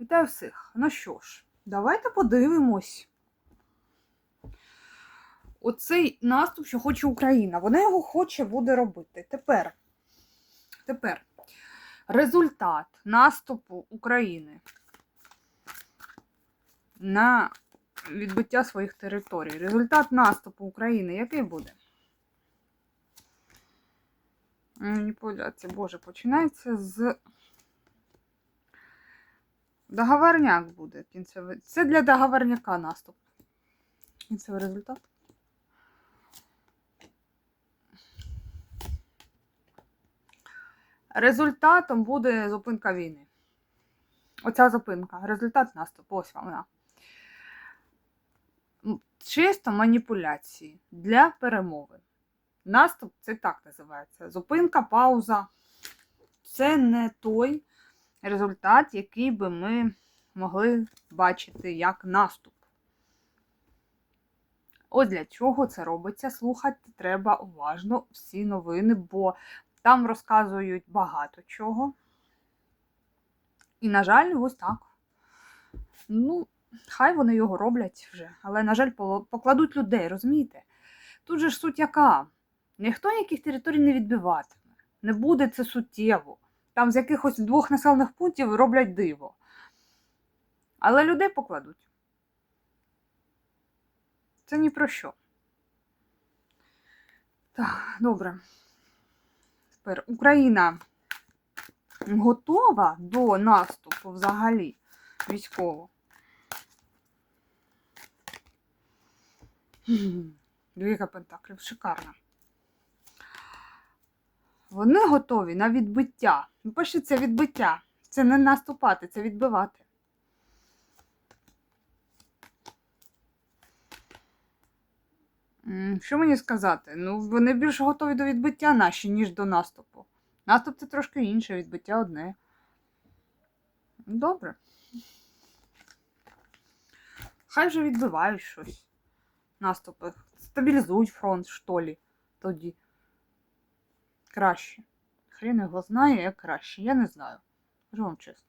Вітаю всіх. Ну що ж, давайте подивимось. Оцей наступ, що хоче Україна. Вона його хоче буде робити. Тепер, тепер результат наступу України на відбиття своїх територій. Результат наступу України який буде? Маніпуляція, Боже, починається з. Договорняк буде кінцевий. Це для договорняка наступ. Кінцевий результат. Результатом буде зупинка війни. Оця зупинка. Результат наступу. Ось вона. Чисто маніпуляції для перемови. Наступ це так називається. Зупинка, пауза. Це не той результат, який би ми могли бачити як наступ. Ось для чого це робиться. Слухати треба уважно всі новини, бо там розказують багато чого. І, на жаль, ось так. Ну, хай вони його роблять вже, але, на жаль, покладуть людей, розумієте? Тут же ж суть яка? Ніхто ніяких територій не відбиватиме. Не буде це суттєво. Там з якихось двох населених пунктів роблять диво. Але людей покладуть. Це ні про що. Так, добре. Тепер Україна готова до наступу взагалі військово. Хм, Двійка пентаклів, шикарно. Вони готові на відбиття. Ну, пиши, це відбиття. Це не наступати, це відбивати. Що мені сказати? Ну, вони більше готові до відбиття наші, ніж до наступу. Наступ це трошки інше, відбиття одне. Добре. Хай вже відбивають щось. Наступи. Стабілізують фронт, що лі, тоді. Краще. Хрін його знає, як краще. Я не знаю. Кажу вам чесно.